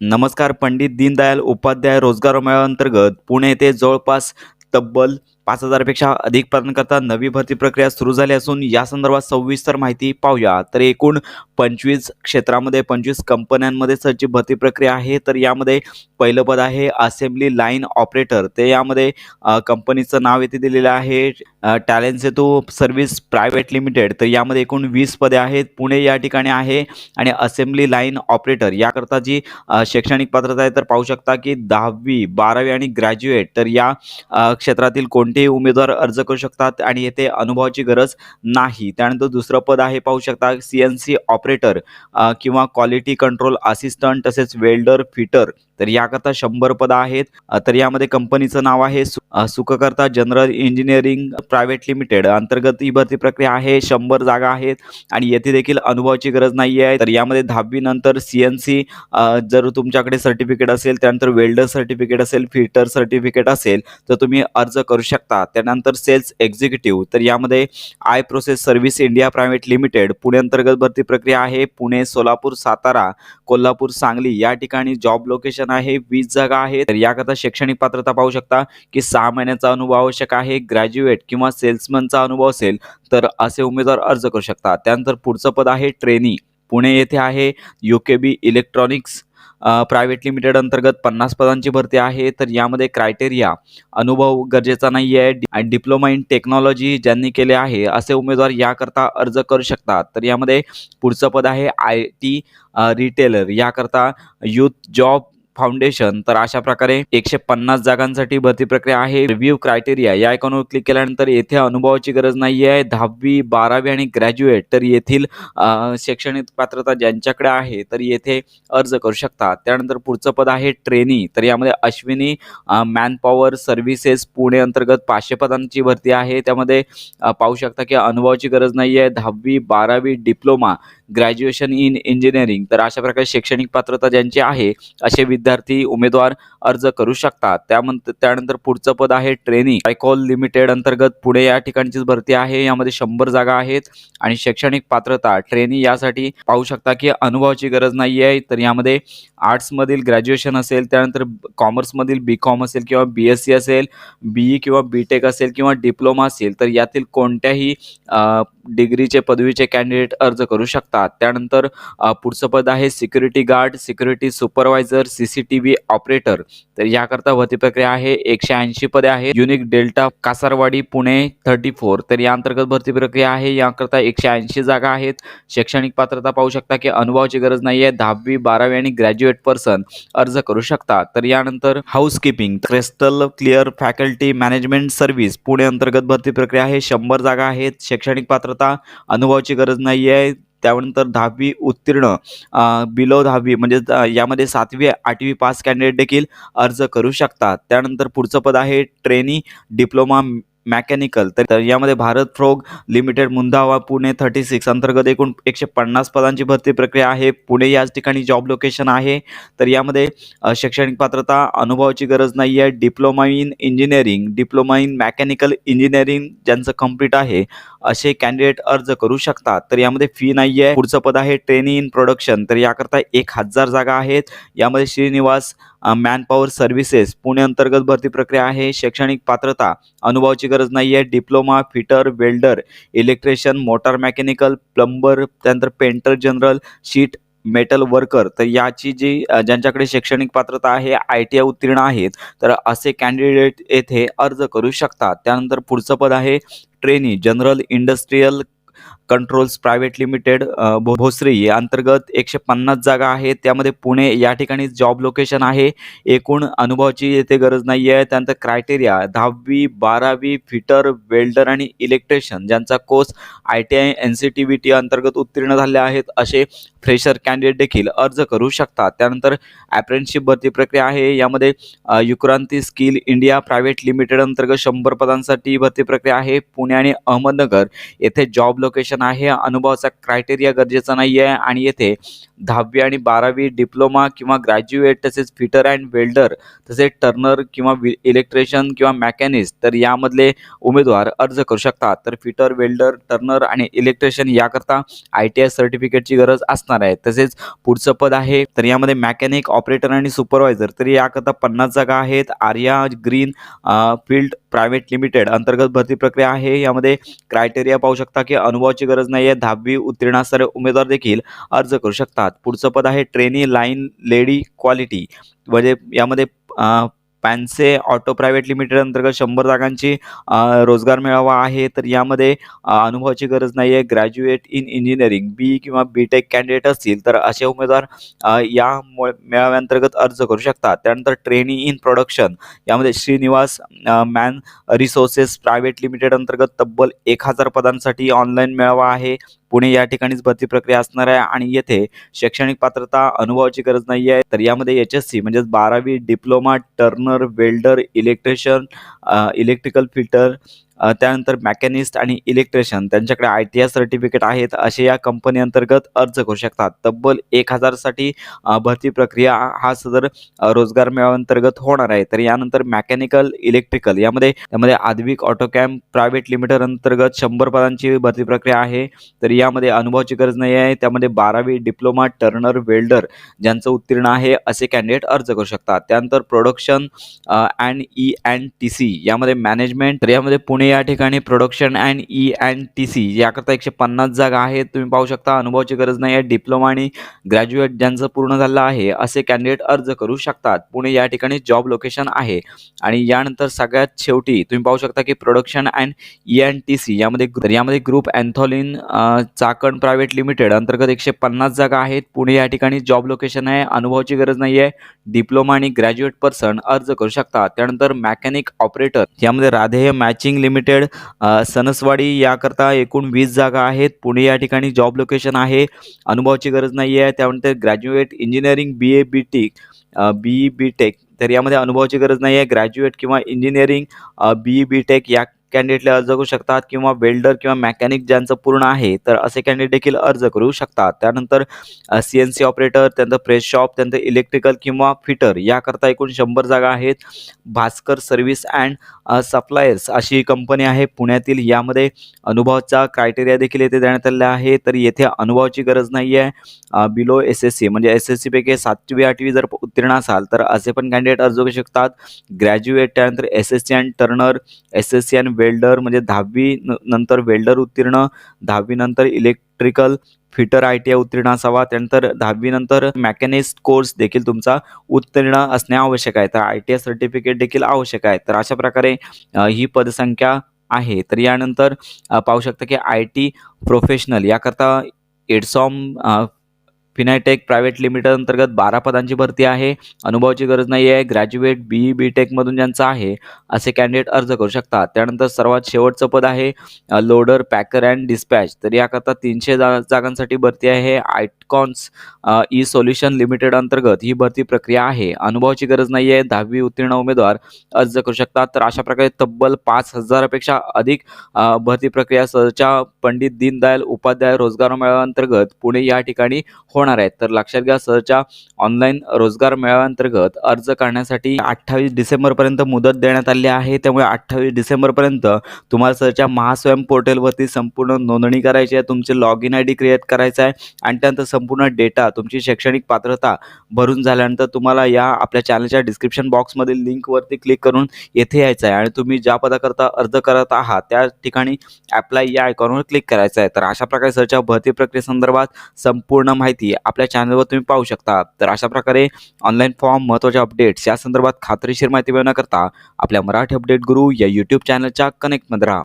नमस्कार पंडित दीनदयाल उपाध्याय रोजगार मेळाव्याअंतर्गत पुणे येथे जवळपास तब्बल पाच हजारपेक्षा अधिक पदांकरता नवी भरती प्रक्रिया सुरू झाली असून या संदर्भात सविस्तर माहिती पाहूया. तर एकूण पंचवीस क्षेत्रामध्ये पंचवीस कंपन्यांमध्ये सरची भरती प्रक्रिया आहे. तर यामध्ये पहिलं पद आहे असेंब्ली लाईन ऑपरेटर. ते यामध्ये कंपनीचं नाव येथे दिलेलं आहे talent Setu service private limited. तर यामध्ये एकूण वीस पदे आहेत. पुणे या ठिकाणी आहे आणि असेंब्ली लाईन ऑपरेटर. याकरता जी शैक्षणिक पात्रता आहे तर पाहू शकता की दहावी बारावी आणि ग्रॅज्युएट. तर या क्षेत्रातील क्षेत्रातील कोणतेही उमेदवार अर्ज करू शकतात आणि येथे अनुभवाची गरज नाही. त्यानंतर दुसरं पद आहे पाहू शकता सी एन सी ऑपरेटर किंवा क्वालिटी कंट्रोल असिस्टंट तसेच वेल्डर फिटर तर याकरता शंभर पदं आहेत. तर यामध्ये कंपनीचं नाव आहे सु Sukhkarta general engineering private limited अंतर्गत ही भरती प्रक्रिया आहे शंभर जागा आहेत आणि येथे देखील अनुभवाची गरज नाही आहे तर यामध्ये दहावीनंतर सी एन सी जर तुमच्याकडे सर्टिफिकेट असेल त्यानंतर वेल्डर सर्टिफिकेट असेल फिटर सर्टिफिकेट असेल तर तुम्ही अर्ज करू शकता. त्यानंतर सेल्स एक्झिक्युटिव्ह तर यामध्ये I process service India private limited Pune अंतर्गत भरती प्रक्रिया आहे. पुणे सोलापूर सातारा कोल्हापूर सांगली या ठिकाणी जॉब लोकेशन आहे. वीस जागा आहे तर याकरता शैक्षणिक पात्रता पाहू शकता की सहा महिन्याचा अनुभव आवश्यक आहे. ग्रॅज्युएट किंवा सेल्समनचा अनुभव असेल तर असे उमेदवार अर्ज करू शकता. त्यानंतर पुढचं पद आहे ट्रेनी पुणे येथे आहे. U K B electronics private limited अंतर्गत पन्नास पदांची भरती आहे. तर यामध्ये क्रायटेरिया अनुभव गरजेचा नाही आहे आणि डिप्लोमा इन टेक्नॉलॉजी ज्यांनी केले आहे असे उमेदवार याकरता अर्ज करू शकतात. तर यामध्ये पुढचं पद आहे आय टी रिटेलर याकरता यूथ जॉब फाउंडेशन तर अशा प्रकारे एकशे पन्नास जागांसाठी भरती प्रक्रिया आहे. रिव्ह्यू क्रायटेरिया या आयकॉनवर क्लिक केल्यानंतर येथे अनुभवाची गरज नाही आहे दहावी बारावी आणि ग्रॅज्युएट तर येथील शैक्षणिक पात्रता ज्यांच्याकडे आहे तर येथे अर्ज करू शकतात त्यानंतर पुढचं पद आहे ट्रेनी तर यामध्ये Ashwini man power services Pune अंतर्गत पाचशे पदांची भरती आहे. त्यामध्ये पाहू शकता की अनुभवाची गरज नाही आहे दहावी बारावी डिप्लोमा ग्रॅज्युएशन इन इंजिनिअरिंग तर अशा प्रकारे शैक्षणिक पात्रता ज्यांची आहे असे विद्यार्थी उमेदवार अर्ज करू शकतात. त्यानंतर त्यानंतर पुढचं पद आहे ट्रेनी आयकॉल लिमिटेड अंतर्गत पुणे या ठिकाणचीच भरती आहे. यामध्ये शंभर जागा आहेत आणि शैक्षणिक पात्रता ट्रेनी यासाठी पाहू शकता की अनुभवाची गरज नाही आहे. तर यामध्ये आर्ट्समधील ग्रॅज्युएशन असेल त्यानंतर कॉमर्समधील बी कॉम असेल किंवा बी एस सी असेल बी ई किंवा बी टेक असेल किंवा डिप्लोमा असेल तर यातील कोणत्याही डिग्रीचे पदवीचे कॅन्डिडेट अर्ज करू शकतात. त्यानंतर पुढचं पद आहे security guard security supervisor C C T V operator तर याकरता भरती प्रक्रिया आहे. एकशे ऐंशी पदे आहे unique delta Kasarwadi Pune thirty four तर या अंतर्गत भरती प्रक्रिया आहे. याकरता एकशे ऐंशी जागा आहेत. शैक्षणिक पात्रता पाहू शकता की अनुभवाची गरज नाही आहे. दहावी बारावी आणि ग्रॅज्युएट पर्सन अर्ज करू शकता. तर यानंतर housekeeping crystal clear faculty management service Pune अंतर्गत भरती प्रक्रिया आहे. शंभर जागा आहेत. शैक्षणिक पात्रता अनुभवाची गरज नाही आहे. त्यानंतर दहावी उत्तीर्ण बिलो दहावी म्हणजे यामध्ये सातवी आठवी पास कॅन्डिडेट देखील अर्ज करू शकतात. त्यानंतर पुढचं पद आहे ट्रेनी डिप्लोमा मॅकॅनिकल तर यामध्ये Bharat Forge limited Mundhwa Pune thirty six अंतर्गत एकूण एकशे पन्नास पदांची भरती प्रक्रिया आहे. पुणे याच ठिकाणी जॉब लोकेशन आहे. तर यामध्ये शैक्षणिक पात्रता अनुभवाची गरज नाही आहे diploma in engineering diploma in mechanical engineering ज्यांचं कंप्लीट आहे असे कॅन्डिडेट अर्ज करू शकतात. तर यामध्ये फी नाही आहे पुढचं पद आहे ट्रेनिंग इन प्रोडक्शन तर याकरता एक हजार जागा आहेत. यामध्ये Shrinivas man power services Pune अंतर्गत भरती प्रक्रिया आहे. शैक्षणिक पात्रता अनुभवाची गरज नाही आहे diploma fitter welder electrician motor mechanical plumber त्यानंतर painter general sheet metal worker तर याची जी ज्यांच्याकडे शैक्षणिक पात्रता आहे आय टी आय उत्तीर्ण आहेत तर असे कॅन्डिडेट येथे अर्ज करू शकतात. त्यानंतर पुढचं पद आहे trainee general industrial controls private limited Bhosari या अंतर्गत एकशे पन्नास जागा आहेत त्यामध्ये पुणे या ठिकाणी जॉब लोकेशन आहे. एकूण अनुभवाची येथे गरज नाही आहे त्यानंतर क्रायटेरिया दहावी बारावी फिटर वेल्डर आणि इलेक्ट्रिशियन ज्यांचा course I T I N C T V T अंतर्गत उत्तीर्ण झाले आहेत असे फ्रेशर कॅन्डिडेट देखील अर्ज करू शकतात. त्यानंतर ॲप्रेंटशिप भरती प्रक्रिया आहे. यामध्ये Yukranti skill India private limited अंतर्गत शंभर पदांसाठी भरती प्रक्रिया आहे. पुणे आणि अहमदनगर येथे जॉब लोकेशन क्वालिफिकेशन आहे. अनुभवाचा क्रायटेरिया गरजेचा नाही आहे आणि येथे दहावी आणि बारावी डिप्लोमा किंवा ग्रॅज्युएट तसेच फिटर अँड वेल्डर तसेच टर्नर किंवा इलेक्ट्रिशियन किंवा मॅकॅनिस्ट तर यामधले उमेदवार अर्ज करू शकतात. तर फिटर वेल्डर टर्नर आणि इलेक्ट्रिशियन याकरता आय टी आय सर्टिफिकेटची गरज असणार आहे. तसेच पुढचं पद आहे. तर यामध्ये मॅकॅनिक ऑपरेटर आणि सुपरवायझर तर याकरता पन्नास जागा आहेत. Arya green field private limited अंतर्गत भरती प्रक्रिया आहे. यामध्ये क्रायटेरिया पाहू शकता की अनुभवाची गरज नाही आहे दहावी उत्तीर्ण असणारे उमेदवार देखील अर्ज करू शकतात. पुढचं पद आहे ट्रेनी लाईन लेडी क्वालिटी म्हणजे यामध्ये पॅन्से ऑटो प्रायव्हेट लिमिटेड अंतर्गत शंभर जागांची रोजगार मेळावा आहे. तर यामध्ये अनुभवाची गरज नाही आहे ग्रॅज्युएट इन इंजिनिअरिंग बी किंवा बी टेक कॅन्डिडेट असतील तर असे उमेदवार या मो- मेळाव्याअंतर्गत अर्ज करू शकतात. त्यानंतर ट्रेनिंग इन प्रोडक्शन यामध्ये Shrinivas man resources private limited अंतर्गत तब्बल एक हजार पदांसाठी ऑनलाईन मेळावा आहे. पुणे या ठिकाणीच भरती प्रक्रिया असणार आहे आणि येथे शैक्षणिक पात्रता अनुभवाची गरज नाही आहे तर यामध्ये एच एस सी म्हणजेच बारावी diploma turner welder electrician electrical fitter त्यानंतर मॅकॅनिस्ट आणि इलेक्ट्रिशियन त्यांच्याकडे आय टी आय सर्टिफिकेट आहेत. असे या कंपनी अंतर्गत अर्ज करू शकतात. तब्बल एक हजारसाठी भरती प्रक्रिया हा सदर रोजगार मेळाव्यांतर्गत होणार आहे. तर यानंतर मॅकॅनिकल इलेक्ट्रिकल यामध्ये त्यामध्ये आद्विक ऑटोकॅम प्रायव्हेट लिमिटेड अंतर्गत शंभर पदांची भरती प्रक्रिया आहे. तर यामध्ये अनुभवाची गरज नाही आहे. त्यामध्ये बारावी डिप्लोमा टर्नर वेल्डर ज्यांचं उत्तीर्ण आहे असे कॅन्डिडेट अर्ज करू शकतात. त्यानंतर production and E and T C यामध्ये मॅनेजमेंट तर यामध्ये पुणे पुणे या ठिकाणी production and E and T C याकरता एकशे पन्नास जागा आहेत. तुम्ही पाहू शकता अनुभवाची गरज नाही आहे. डिप्लोमा आणि ग्रॅज्युएट ज्यांचं पूर्ण झालं आहे असे कॅन्डिडेट अर्ज करू शकतात. पुणे या ठिकाणी जॉब लोकेशन आहे. आणि यानंतर सगळ्यात शेवटी तुम्ही पाहू शकता की production and E and T C यामध्ये यामध्ये ग्रुप अँथॉलिन चाकण प्रायव्हेट लिमिटेड अंतर्गत एकशे पन्नास जागा आहेत. पुणे या ठिकाणी जॉब लोकेशन आहे. अनुभवाची गरज नाही आहे. डिप्लोमा आणि ग्रॅज्युएट पर्सन अर्ज करू शकतात. त्यानंतर मॅकॅनिक ऑपरेटर यामध्ये Radhey machining limited limited Sanaswadi याकरता एकूण वीस जागा आहेत. पुणे या ठिकाणी जॉब लोकेशन आहे. अनुभवाची गरज नाही आहे त्यानंतर graduate engineering B A B T B B tech तर यामध्ये अनुभवाची गरज नाही आहे ग्रॅज्युएट किंवा इंजिनिअरिंग बी बी टेक या कॅन्डिडेटला अर्ज करू शकतात किंवा वेल्डर किंवा मॅकॅनिक ज्यांचं पूर्ण आहे तर असे कॅन्डिडेट देखील अर्ज करू शकतात. त्यानंतर सी एन सी ऑपरेटर त्यानंतर प्रेस शॉप त्यानंतर इलेक्ट्रिकल किंवा फिटर याकरता एकूण शंभर जागा आहेत. भास्कर सर्व्हिस अँड सप्लायर्स अशी कंपनी आहे पुण्यातील. यामध्ये अनुभवाचा क्रायटेरिया देखील येथे देण्यात आलेला आहे तर येथे अनुभवाची गरज नाही आहे बिलो एस एस सी म्हणजे एस एस सीपैकी सातवी आठवी जर उत्तीर्ण असाल तर असे पण कॅन्डिडेट अर्ज करू शकतात. ग्रॅज्युएट त्यानंतर S S C and turner S S C and welder म्हणजे दहावी न- नंतर वेल्डर उत्तीर्ण दहावीनंतर electrical fitter I T I उत्तीर्ण असावा त्यानंतर दहावीनंतर मॅकॅनिस्ट कोर्स देखील तुमचा उत्तीर्ण असणे आवश्यक आहे. तर आय टी आय सर्टिफिकेट देखील आवश्यक आहे. तर अशा प्रकारे ही पदसंख्या आहे. तर यानंतर पाहू शकता की आय टी प्रोफेशनल याकरता एडसॉम फिनायटेक प्रायव्हेट लिमिटेड अंतर्गत बारा पदांची भरती आहे. अनुभवाची गरज नाही आहे ग्रॅज्युएट बी बी टेकमधून ज्यांचं आहे असे कॅन्डिडेट अर्ज करू शकतात. त्यानंतर सर्वात शेवटचं पद आहे लोडर पॅकर अँड डिस्पॅच. तर याकरता तीनशे जा जागांसाठी भरती आहे. आयटकॉन्स ई सोल्युशन लिमिटेड अंतर्गत ही भरती प्रक्रिया आहे. अनुभवाची गरज नाही आहे दहावी उत्तीर्ण उमेदवार अर्ज करू शकतात. तर अशा प्रकारे तब्बल पाच हजारापेक्षा अधिक भरती प्रक्रिया सहच्या पंडित दीनदयाल उपाध्याय रोजगार मेळाव्याअंतर्गत पुणे या ठिकाणी होणार आहेत. तर लक्षात घ्या सरच्या ऑनलाईन रोजगार मेळाव्याअंतर्गत अर्ज करण्यासाठी अठ्ठावीस डिसेंबरपर्यंत मुदत देण्यात आली आहे. त्यामुळे अठ्ठावीस डिसेंबरपर्यंत तुम्हाला सरच्या महास्वयं पोर्टलवरती संपूर्ण नोंदणी करायची आहे. तुमचे log in I D create करायचा आहे. आणि त्यानंतर संपूर्ण डेटा तुमची शैक्षणिक पात्रता भरून झाल्यानंतर तुम्हाला या आपल्या चॅनलच्या डिस्क्रिप्शन बॉक्समधील लिंकवरती क्लिक करून येथे यायचं आहे. आणि तुम्ही ज्या पदाकरता अर्ज करत आहात त्या ठिकाणी अप्लाय या आयकॉनवर क्लिक करायचं आहे. तर अशा प्रकारे सरच्या भरती प्रक्रियेसंदर्भात संपूर्ण माहिती आपल्या चॅनलवर तुम्ही पाहू शकता. तर अशा प्रकारे ऑनलाईन फॉर्म महत्त्वाचे अपडेट्स या संदर्भात खात्रीशीर माहिती मिळवण्याकरता आपल्या मराठी अपडेट गुरु या यूट्यूब चॅनलच्या कनेक्टमध्ये राहा.